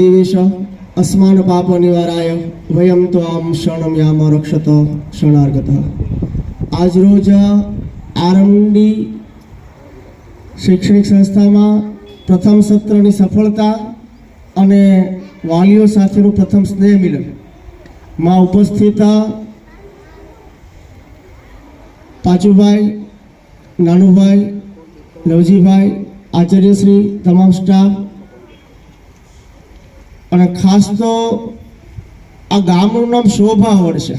દેવેશ, અસ્માન પાપ નિવારાય, વયમ તો આમ શરણમ યામ રક્ષત, શરણાર્ગત. આજરોજ આરંડી શૈક્ષણિક સંસ્થામાં પ્રથમ સત્રની સફળતા અને વાલીઓ સાથેનું પ્રથમ સ્નેહ મિલન. માં ઉપસ્થિત પાચુભાઈ નાનુભાઈ લવજીભાઈ આચાર્યશ્રી, તમામ સ્ટાફ અને ખાસ તો આ ગામનું નામ શોભા હોડ છે.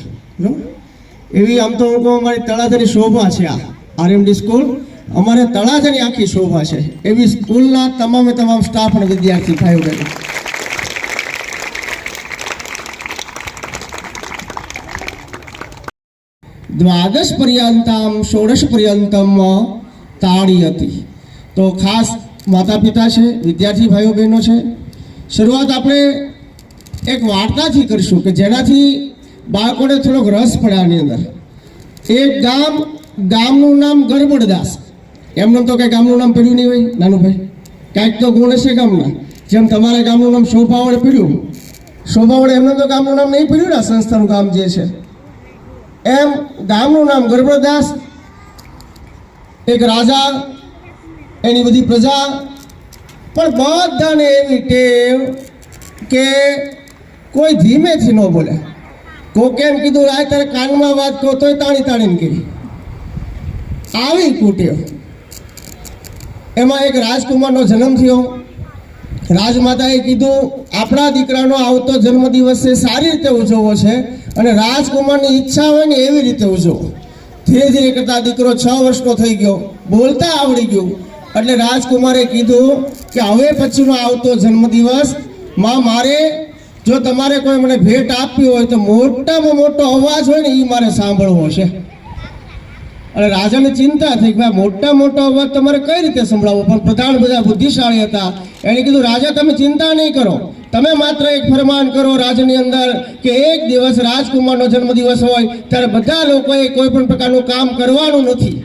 એવી આમ તો હું કહું અમારી તળાજાની શોભા છે આ આરએમડી સ્કૂલ. અમારે તળાજાની આખી શોભા છે. એવી સ્કૂલના તમામે તમામ સ્ટાફ અને વિદ્યાર્થી ભાઈઓ બહેનો દ્વાદશ પર્યંતમ, ષોડશ પર્યંતમ તાળી હતી. તો ખાસ માતા પિતા છે, વિદ્યાર્થી ભાઈઓ બહેનો છે શરૂઆત આપણે એક વાર્તાથી કરીશું કે જેનાથી બાળકોને થોડોક રસ પડે આની અંદર. એક ગામ, ગામનું નામ ગરબડદાસ. એમનું તો કંઈ ગામનું નામ પડ્યું નહીં હોય, નાનુભાઈ. કાંઈક તો ગુણ હશે ગામના. જેમ તમારા ગામનું નામ શોભાવડ પડ્યું શોભાવડ એમનું તો ગામનું નામ નહીં પડ્યું ને સંસ્થાનું ગામ જે છે. એમ ગામનું નામ ગરબડદાસ, એક રાજા, એની બધી પ્રજા પણ બધાને એવી ટેવ કે કોઈ ધીમેથી ન બોલે. કોકે એમ કીધું, રાય તારે કાનમાં વાત કહો તોય તાણી તાણીને કરી આવી કુટેવ. એમાં એક રાજકુમારનો જન્મ થયો. રાજમાતાએ કીધું, આપણા દીકરાનો આવતો જન્મદિવસ સારી રીતે ઉજવવો છે અને રાજકુમારની ઈચ્છા હોય ને એવી રીતે ઉજવો. ધીરે ધીરે કરતા દીકરો છ વર્ષનો થઈ ગયો. બોલતા આવડી ગયું. એટલે રાજકુમારે કીધું કે હવે પછીનો આવતો જન્મદિવસ, માં મારે જો તમારે કોઈ મને ભેટ આપવી હોય તો મોટામાં મોટો અવાજ હોય ને એ મારે સાંભળવો છે. અને રાજાને ચિંતા થઈ કે ભાઈ મોટા મોટો અવાજ તમારે કઈ રીતે સંભળાવવો? પણ પ્રધાન બધા બુદ્ધિશાળી હતા. એણે કીધું, રાજા, તમે ચિંતા નહીં કરો. તમે માત્ર એક ફરમાન કરો રાજની અંદર કે એક દિવસ રાજકુમારનો જન્મદિવસ હોય, ત્યારે બધા લોકોએ કોઈ પણ પ્રકારનું કામ કરવાનું નથી.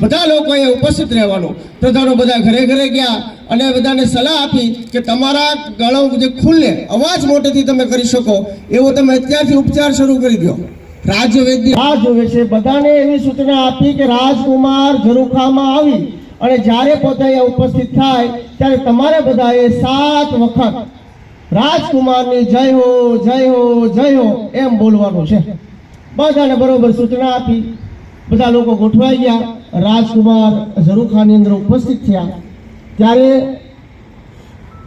બધા લોકોએ ઉપસ્થિત રહેવાનું. પ્રધાનો બધા ઘરે ઘરે ગયા અને બધાને સલાહ આપી કે તમારા ગળો જે ખુલ્લે, અવાજ મોટેથી તમે કરી શકો, એવો તમે અત્યારથી ઉપચાર શરૂ કરી દો. રાજ્ય વૈદ્ય રાહ જોવે છે બધાને એવી સૂચના આપી કે રાજકુમાર ઝરૂખામાં આવી અને જ્યારે પોતે અહીંયા ઉપસ્થિત થાય, ત્યારે તમારે બધાએ સાત વખત રાજકુમારની જય હો જય હો જય હો એમ બોલવાનું છે. બધાને બરોબર સૂચના આપી. બધા લોકો ગોઠવાઈ ગયા. રાજકુમાર ઝરૂખાની અંદર ઉપસ્થિત થયા. ત્યારે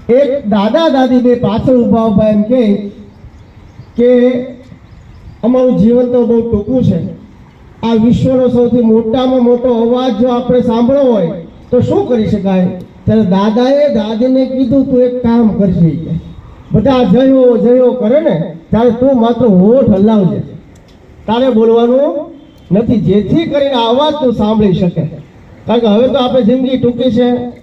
એક દાદા દાદી બે પાછળ ઊભા ઊભા એમ કહે કે અમારું જીવન તો બહુ ટૂંકું છે. આ વિશ્વનો સૌથી મોટામાં મોટો અવાજ જો આપણે સાંભળવો હોય, તો શું કરી શકાય? ત્યારે દાદાએ દાદીને કીધું, તું એક કામ કરજે બધા જયો જયો, કરે ને, ત્યારે તું માત્ર હોઠ હલાવજે. તારે બોલવાનું? નથી, જેથી કરીને આવાજ તું સાંભળી શકે. કારણ કે હવે તો આપણે જિંદગી ટૂંકી છે.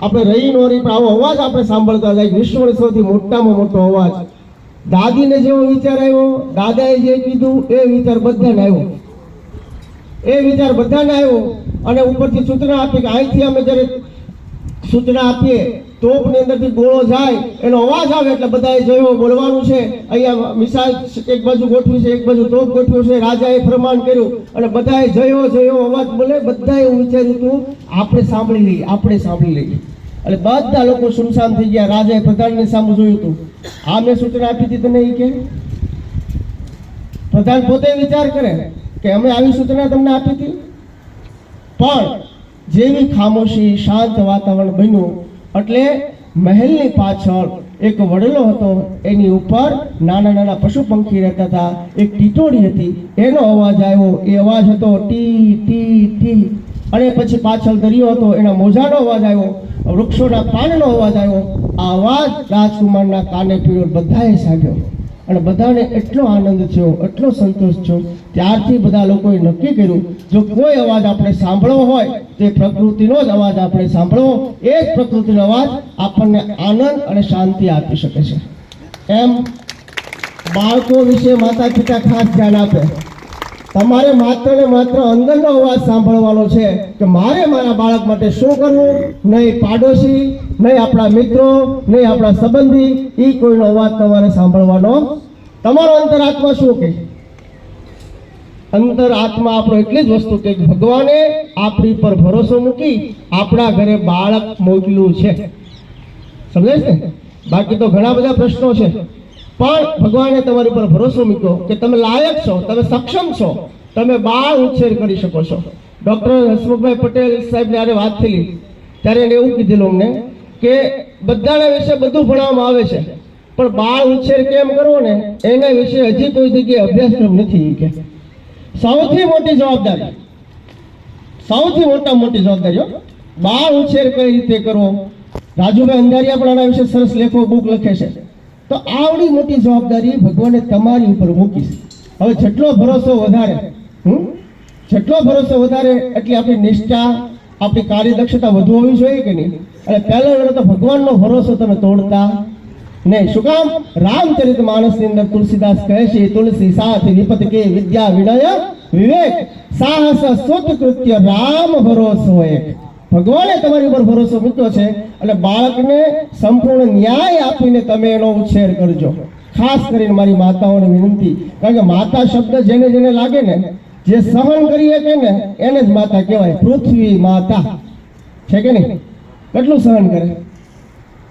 આપણે રહી નો રહી, પણ આવો અવાજ આપણે સાંભળતા જાય. વિશ્વનો સૌથી મોટામાં મોટો અવાજ. દાદીને જેવો વિચાર આવ્યો, દાદાએ જે કીધું, એ વિચાર બધાને આવ્યો. એ વિચાર બધાને આવ્યો અને ઉપરથી સૂચના આપી કે અહીંથી અમે જ્યારે સૂચના આપીએ તોપની અંદરથી ગોળો જાય, એનો અવાજ આવે એટલે બધાએ જોયો બોલવાનું છે. અહીંયા મિસાલ એક બાજુ ગોઠવી છે, એક બાજુ તોપ ગોઠવ્યું છે, રાજાએ ફરમાન કર્યું. અને બધાએ જયો જયો અવાજ બોલે, બધાએ વિચાર્યું હતું, આપણે સાંભળી લઈએ, આપણે સાંભળી લઈએ. એટલે બધા લોકો સુનસાન થઈ ગયા, રાજાએ પ્રધાનની સામે જોયું હતું. આ મેં સૂચના આપી હતી તને એ કે? પ્રધાન પોતે વિચાર કરે કે અમે આવી સૂચના તમને આપી હતી. પણ જેવી ખામોશી, શાંત વાતાવરણ બન્યું એટલે મહેલની પાછળ એક વડલો હતો, એની ઉપર નાના નાના પશુ પંખી રહેતા હતા. એક ટીટોડી હતી, એનો અવાજ આવ્યો. એ અવાજ હતો, ટી ટી ટી. અને પછી પાછળ દરિયો હતો, એના મોજાનો અવાજ આવ્યો, વૃક્ષોના પાનનો અવાજ આવ્યો. આ અવાજ રાજકુમારના કાને પીળો, બધાએ સાંભળ્યો. અને બધાને એટલો આનંદ થયો, એટલો સંતોષ થયો. ત્યારથી બધા લોકોએ નક્કી કર્યું, જો કોઈ અવાજ આપણે સાંભળવો હોય, તો પ્રકૃતિનો જ અવાજ આપણે સાંભળવો. એ જ પ્રકૃતિનો અવાજ આપણને આનંદ અને શાંતિ આપી શકે છે. એમ બાળકો વિશે માતા પિતા ખાસ ધ્યાન આપે. તમારે માત્ર ને માત્ર અંદરનો અવાજ સાંભળવાનો છે કે મારે મારા બાળક માટે શું કરવું? નહીં પાડોશી, નહીં આપણા મિત્રો, નહીં આપણા સંબંધી એ કોઈનો અવાજ તમારે સાંભળવાનો તમારો અંતરાત્મા શું કહે? અંતર આત્મા આપણો એટલી જ વસ્તુ કે ભગવાને આપણી પર ભરોસો મૂકી આપણા ઘરે બાળક મોકલ્યું છે. સમજાય છે? બાકી તો ઘણા બધા પ્રશ્નો છે. પણ ભગવાને તમારી પર ભરોસો મૂક્યો કે તમે લાયક છો, તમે સક્ષમ છો, તમે બાળ ઉછેર કરી શકો છો. ડૉક્ટર હસમુખભાઈ પટેલ સાહેબને આરે વાત થયેલી. ત્યારે એને એવું કીધેલું અમને કે બધાના વિશે બધું ભણવામાં આવે છે, પણ બાળ ઉછેર કેમ કરવો ને? એના વિશે હજી કોઈ જગ્યાએ અભ્યાસક્રમ નથી કે. સૌથી મોટી જવાબદારી, સૌથી મોટા મોટી જવાબદારીઓ બાળ ઉછેર કઈ રીતે કરવો? રાજુભાઈ અંધારિયા પણ આના વિશે સરસ લેખો બુક લખે છે. તો આવડી મોટી જવાબદારી ભગવાને તમારી ઉપર મૂકી હવે જેટલો ભરોસો વધારે, હમ? જેટલો ભરોસો વધારે એટલી આપણી નિષ્ઠા, આપણી કાર્યદક્ષતા વધુ હોવી જોઈએ કે નહીં? અને પહેલો વેળો તો ભગવાનનો ભરોસો તમે તોડતા નહીં. શું કામ? રામચરિત માણસની અંદર તુલસીદાસ કહે છે તુલસી સાથ વિપત કે વિદ્યા વિનય વિવેક. સાહસ સુત કૃત્ય રામ ભરોસો એક. ભગવાને તમારી ઉપર ભરોસો મૂક્યો છે અને બાળકને સંપૂર્ણ ન્યાય આપીને તમે એનો ઉછેર કરજો. ખાસ કરીને મારી માતાઓને વિનંતી, કારણ કે માતા શબ્દ જેને જેને લાગે ને, જે સહન કરી શકે ને, એને જ માતા કહેવાય. પૃથ્વી માતા. છે કે નહીં? કેટલું સહન કરે?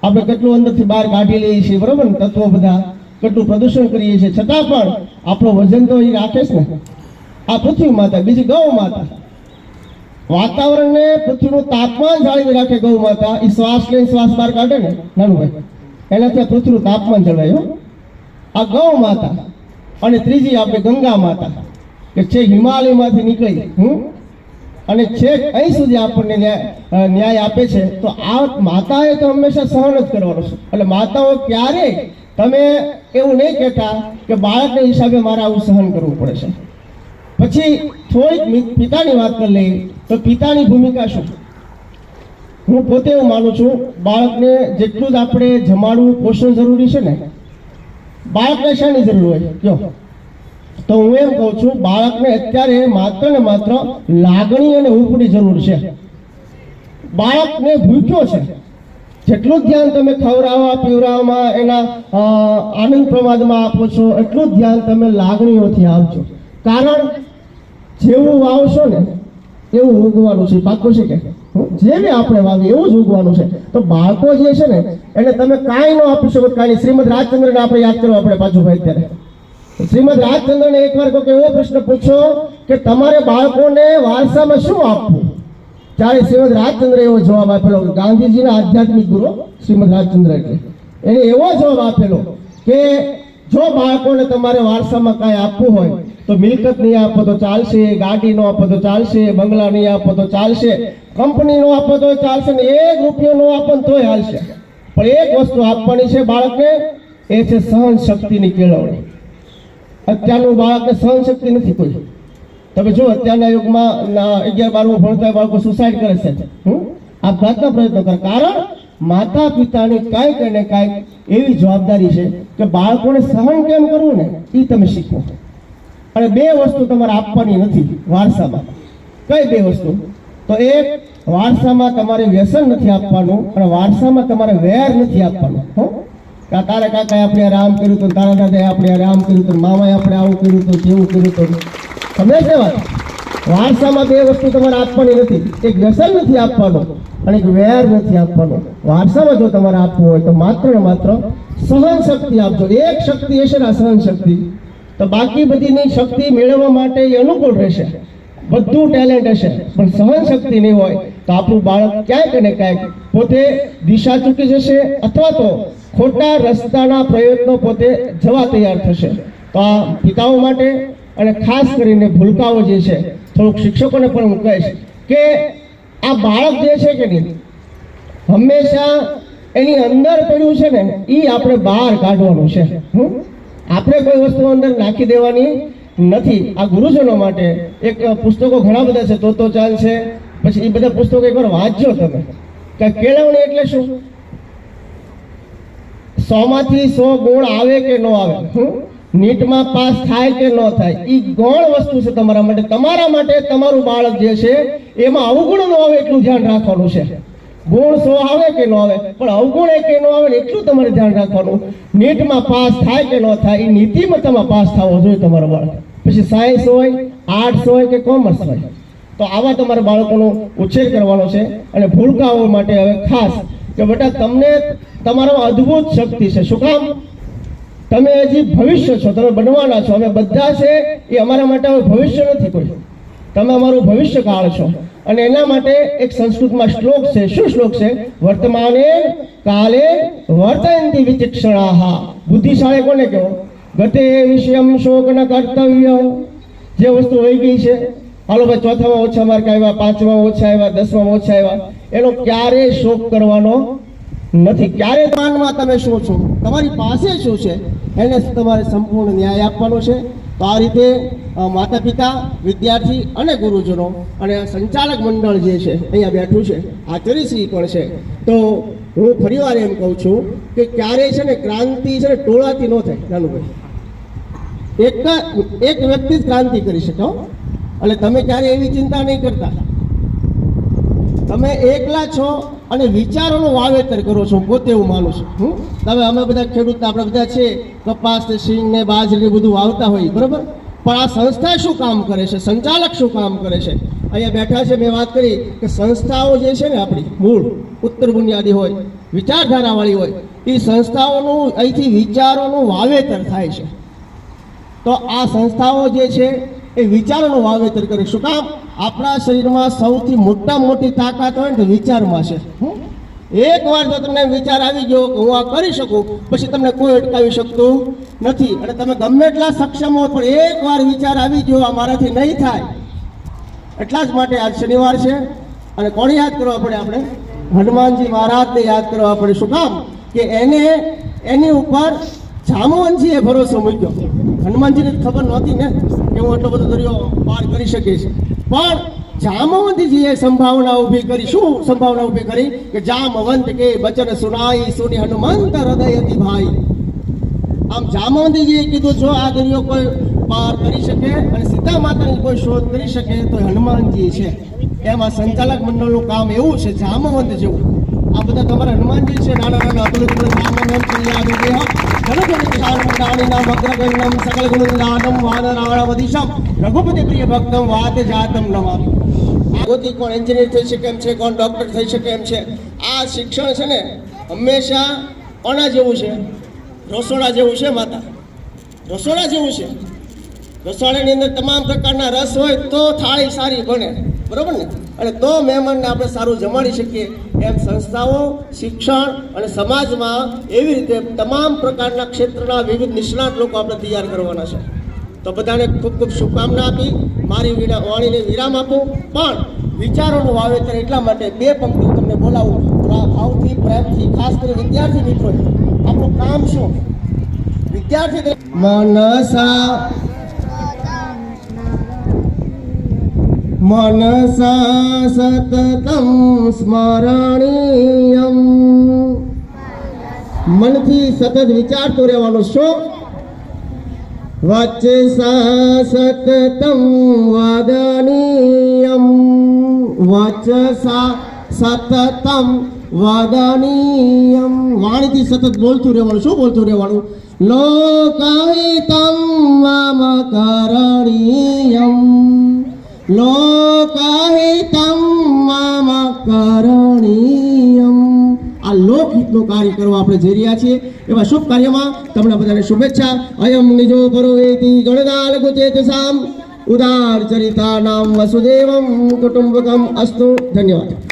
આપણે કેટલું અંદરથી બહાર કાઢી લઈએ છીએ, બરોબર ને? તત્વો બધા કેટલું પ્રદૂષણ કરીએ છીએ. છતાં પણ આપણો વજન તો એ રાખે છે ને. આ પૃથ્વી માતા, બીજી ગૌ માતા. વાતાવરણને પૃથ્વીનું તાપમાન જાળવી રાખે ગૌ માતા એ શ્વાસ લઈને શ્વાસ બહાર કાઢે ને નાનું ભાઈ એનાથી પૃથ્વીનું તાપમાન જળવાય આ ગૌ માતા અને ત્રીજી આપણે ગંગા માતા, કે છે હિમાલયમાંથી નીકળી, હમ? અને છેક અહીં સુધી આપણને ન્યાય આપે છે, તો આ માતાએ તો હંમેશા સહન જ કરવાનું છે. એટલે માતાઓ ક્યારેય તમે એવું નહીં કહેતા કે બાળકને હિસાબે મારે આવું સહન કરવું પડે છે. પછી થોડીક પિતાની વાત કરી લઈએ, તો પિતાની ભૂમિકા શું? હું પોતે એવું માનું છું, બાળકને જેટલું જ આપણે જમાડવું પોષણ જરૂરી છે ને, બાળકને શાની જરૂર હોય? કયો તો હું એમ કહું છું, બાળકને અત્યારે માત્ર ને માત્ર લાગણી અને હૂંફની જરૂર છે. બાળકને ભૂખ્યો છે. જેટલું ધ્યાન તમે ખવડાવવા, પીવડાવવામાં, એના આનંદ પ્રમાદમાં આપો છો, એટલું જ ધ્યાન તમે લાગણીઓથી આપજો. કારણ જેવું વાવશો ને, એવું ઉગવાનું છે પાકું છે કે? બી આપણે વાવીએ, એવું જ ઉગવાનું છે. તો બાળકો જે છે ને, એને તમે કાંઈ ન આપી શકો કાંઈ. શ્રીમદ રાજચંદ્રને આપણે યાદ કરવા આપણે પાછું ભાઈ અત્યારે. શ્રીમદ રાજચંદ્રને એકવાર કોઈક એવો પ્રશ્ન પૂછો કે તમારે બાળકોને વારસામાં શું આપવું? ત્યારે શ્રીમદ રાજચંદ્ર એવો જવાબ આપેલો ગાંધીજીના આધ્યાત્મિક ગુરુ શ્રીમદ રાજચંદ્ર એટલે. એને એવો જવાબ આપેલો કે જો બાળકોને તમારે વારસામાં કાંઈ આપવું હોય તો મિલકત નહીં આપો તો ચાલશે, ગાડી નો આપો તો ચાલશે, બંગલા નહીં આપો તો ચાલશે કંપની નો આપો તો ચાલશે ને એક રૂપિયો નો આપો તોય હાલશે. પણ એક વસ્તુ આપવાની છે બાળકને, એ છે સહન શક્તિની કેળવણી. અત્યારનું બાળકને સહન શક્તિ નથી કોઈ. તમે જો અત્યારના યુગમાં અગિયાર બારમું ભણતા બાળકો સુસાઇડ કરે છે? આપઘાતના પ્રયત્નો કરે. કારણ માતા પિતાની કાંઈક અને કાંઈક એવી જવાબદારી છે કે બાળકોને સહન કેમ કરવું ને એ તમે શીખો. અને બે વસ્તુ તમારે આપવાની નથી વારસામાં. કઈ બે વસ્તુ? તો એક, વારસામાં તમારે વ્યસન નથી આપવાનું અને વારસામાં તમારે વેર નથી આપવાનું. હો? તારા કાકાએ આપણે રામ કર્યું હતું તારા દાદાએ આપણે રામ કર્યું હતું મામાએ આપણે આવું કર્યું હતું તેવું કર્યું હતું સમજે છે વાત? વારસામાં બે વસ્તુ તમારે આપવાની નથી. એક વ્યસન નથી આપવાનું અને એક વેર નથી આપવાનો. વારસામાં જો તમારે આપવું હોય તો માત્ર ને માત્ર સહન શક્તિ આપજો. એક શક્તિ હશે ને સહન શક્તિ. તો બાકી બધીની શક્તિ મેળવવા માટે એ અનુકૂળ રહેશે. બધું ટેલેન્ટ હશે, પણ સહન શક્તિ નહીં હોય તો આપણું બાળક ક્યાંક ને ક્યાંક પોતે દિશા ચૂકી જશે અથવા તો ખોટા રસ્તાના પ્રયત્નો પોતે જવા તૈયાર થશે. તો આ પિતાઓ માટે અને ખાસ કરીને ભૂલકાઓ જે છે, થોડુંક શિક્ષકોને પણ હું કહીશ કે આ બાળક જે છે કે નહીં, હંમેશા એની અંદર પડ્યું છે ને એ આપણે બહાર કાઢવાનું છે. હમ? આપણે કોઈ વસ્તુ અંદર નાખી દેવાની નથી. આ ગુરુજનો માટે એક પુસ્તકો ઘણા બધા છે, તો તો ચાલશે. પછી એ બધા પુસ્તકો એકવાર વાંચજો તમે. કે કેળવણી એટલે શું? સો માંથી સો ગુણ આવે કે ન આવે? હું નીટમાં પાસ થાય કે ન થાય? એ ગૌણ વસ્તુ છે તમારા માટે. તમારા માટે તમારું બાળક જે છે, એમાં અવગુણ ન આવે એટલું ધ્યાન રાખવાનું છે. ગુણ સો આવે કે ન આવે? પણ અવગુણ એ કે ન આવે એટલું તમારે ધ્યાન રાખવાનું. નીટમાં પાસ થાય કે ન થાય એ નીતિમાં તમે પાસ થવો જોઈએ તમારો બાળક પછી સાયન્સ હોય આર્ટ્સ હોય કે કોમર્સ હોય, તો આવા તમારા બાળકોનો ઉછેર કરવાનો છે. અને ભૂલકાઓ માટે હવે ખાસ કે બેટા તમને તમારામાં અદ્ભુત શક્તિ છે. શું કામ? તમે હજી ભવિષ્ય છો, તમે બનવાના છો. અમે બધા છે એ અમારા માટે હવે ભવિષ્ય નથી કોઈ. તમે અમારું ભવિષ્ય કાળ છો. અને એના માટે એક સંસ્કૃતમાં શ્લોક છે. શું શ્લોક છે? વર્તમાને કાલે વર્તયંતી વિચક્ષણાહા બુદ્ધિશાળી કોને કહો? ગતે વિષયમ શોક ન કર્તવ્ય. જે વસ્તુ વહી ગઈ છે. હાલો ભાઈ, ચોથામાં ઓછા માર્ક આવ્યા, પાંચમાં ઓછા આવ્યા, દસમાં ઓછા આવ્યા. એનો ક્યારેય શોક કરવાનો નથી. ક્યારે માનમાં તમે શું છો તમારી પાસે શું છે? એને તમારે સંપૂર્ણ ન્યાય આપવાનો છે. તો આ રીતે માતા પિતા વિદ્યાર્થી અને ગુરુજનો અને સંચાલક મંડળ જે છે, અહીંયા બેઠું છે આચાર્યશ્રી પણ છે. તો હું ફરીવાર એમ કહું છું કે ક્યારેય છે ને ક્રાંતિ છે ને ટોળાથી ન થાય, નાનુભાઈ. એક એક વ્યક્તિ જ ક્રાંતિ કરી શકે. એટલે તમે ક્યારે એવી ચિંતા નહીં કરતા. તમે એકલા છો અને વિચારોનું વાવેતર કરો છો પોતે એવું માનું છું. હું તમે અમે બધા ખેડૂત આપણે બધા છે, કપાસ ને સિંગ ને બાજરી બધું વાવતા હોય, બરોબર? પણ આ સંસ્થા શું કામ કરે છે? સંચાલક શું કામ કરે છે? અહીંયા બેઠા છે, મેં વાત કરી કે સંસ્થાઓ જે છે ને આપણી, મૂળ, ઉત્તર બુનિયાદી હોય, વિચારધારાવાળી હોય, એ સંસ્થાઓનું, અહીંથી વિચારોનું વાવેતર થાય છે. તો આ સંસ્થાઓ જે છે એ વિચારોનું વાવેતર કરીશું. કામ આપણા શરીરમાં સૌથી મોટા મોટી તાકાત હોય ને તો વિચારમાં છે? એક વાર જો તમને વિચાર આવી ગયો કે હું આ કરી શકું, પછી તમને કોઈ અટકાવી શકતું નથી. અને તમે ગમે એટલા સક્ષમ હો, પણ એક વાર વિચાર આવી ગયો, આ મારાથી નહીં થાય. એટલા જ માટે આજ શનિવાર છે. અને કોને યાદ કરવા પડે આપણે? હનુમાનજી મહારાજને યાદ કરવા પડે. શું કામ? કે એને, એની ઉપર જામવંશીએ ભરોસો મૂક્યો. હનુમાનજીને તો ખબર નહોતી ને? હું એટલો બધો દરિયો પાર કરી શકે છે. પણ જામવંતજીએ સંભાવના ઊભી કરી, શું સંભાવના ઊભી કરી? કે જામવંત કે બચન સુનાઈ સુની હનુમંત હતી ભાઈ. આમ જામવંતજીએ કીધું, જો આ દરિયો કોઈ પાર કરી શકે અને સીતા માતાની કોઈ શોધ કરી શકે, તો હનુમાનજી છે. એમાં સંચાલક મંડળનું કામ એવું છે, જામવંત જેવું. આ બધા તમારા હનુમાનજી છે, નાના નાના અતુલિત જામવંતમ ક્રિયાદિદેહ જનજન કિશાન મંડાણીનામ અગ્રગણ્યમ રઘુપતિ પ્રિય ભક્તમ, વાત જાતમ નમામિ. ગોતી કોણ એન્જિનિયર થઈ શકે એમ છે, કોણ ડોક્ટર થઈ શકે એમ છે. આ શિક્ષણ છે ને હંમેશા કોના જેવું છે. રસોડા જેવું છે, માતા. રસોડા જેવું છે. રસોડાની અંદર તમામ પ્રકારના રસ હોય તો થાળી સારી બને. બરોબર ને? અને તો મહેમાનને આપણે સારું જમાડી શકીએ એમ સંસ્થાઓ, શિક્ષણ અને સમાજમાં એવી રીતે તમામ પ્રકારના ક્ષેત્રના વિવિધ નિષ્ણાત લોકો આપણે તૈયાર કરવાના છે. તો બધાને ખૂબ ખૂબ શુભકામના આપી. મારી વિના વાણીને વિરામ આપું. પણ વિચારોનું વાવેતર એટલા માટે બે પંક્તિ તમને બોલાવું. ભાવથી, પ્રેમથી, ખાસ કરી વિદ્યાર્થી મિત્રો આપણું કામ શું? વિદ્યાર્થી મનસા મનસા સતતમ સ્મરણીયમ. મનથી સતત વિચારતો રહેવાનો શું વચસા સતતમ વદનીયમ. વચસા સતતમ વદનીયમ. વાણીથી સતત બોલતું રહેવાનું, શું બોલતું રહેવાનું? લોકહિતમ મમ કરણીયમ લોકહિતમ મમ કરણીયમ. આ લોકહિતનું કાર્ય કરવા આપણે જઈ રહ્યા છીએ. એવા શુભ કાર્યમાં તમને બધાને શુભેચ્છા. અયમ નિજો પરોવેતિ ગણદાલ ગુચેતસામ ઉદાર ચરિતા નામ કુટુંબકમ અસ્તુ. ધન્યવાદ.